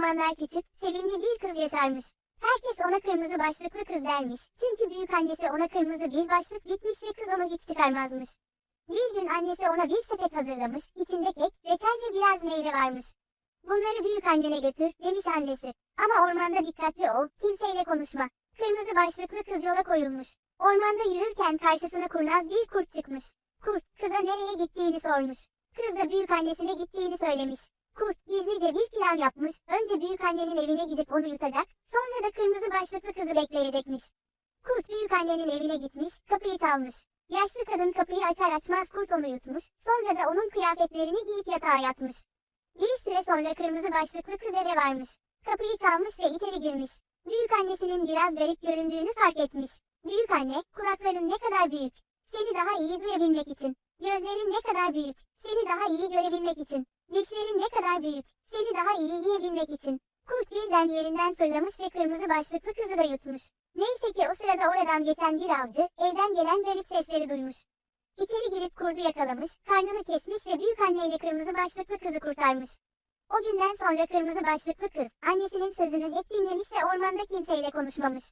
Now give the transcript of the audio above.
zamanlar küçük, sevimli bir kız yaşarmış. Herkes ona kırmızı başlıklı kız dermiş. Çünkü büyük annesi ona kırmızı bir başlık dikmiş ve kız onu hiç çıkarmazmış. Bir gün annesi ona bir sepet hazırlamış, içinde kek, reçel ve biraz meyve varmış. Bunları büyük annene götür, demiş annesi. Ama ormanda dikkatli ol, kimseyle konuşma. Kırmızı başlıklı kız yola koyulmuş. Ormanda yürürken karşısına kurnaz bir kurt çıkmış. Kurt, kıza nereye gittiğini sormuş. Kız da büyük annesine gittiğini söylemiş. Kurt, gizlice bir plan yapmış. Önce büyük annenin evine gidip onu yutacak, sonra da kırmızı başlıklı kızı bekleyecekmiş. Kurt büyük annenin evine gitmiş, kapıyı çalmış. Yaşlı kadın kapıyı açar açmaz kurt onu yutmuş, sonra da onun kıyafetlerini giyip yatağa yatmış. Bir süre sonra kırmızı başlıklı kız eve varmış. Kapıyı çalmış ve içeri girmiş. Büyük annesinin biraz garip göründüğünü fark etmiş. Büyük anne, kulakların ne kadar büyük. Seni daha iyi duyabilmek için. Gözlerin ne kadar büyük. Seni daha iyi görebilmek için. Dişlerin ne kadar büyük. Seni daha iyi yiyebilmek için. Kurt birden yerinden fırlamış ve kırmızı başlıklı kızı da yutmuş. Neyse ki o sırada oradan geçen bir avcı, evden gelen garip sesleri duymuş. İçeri girip kurdu yakalamış, karnını kesmiş ve büyük anneyle kırmızı başlıklı kızı kurtarmış. O günden sonra kırmızı başlıklı kız, annesinin sözünü hep dinlemiş ve ormanda kimseyle konuşmamış.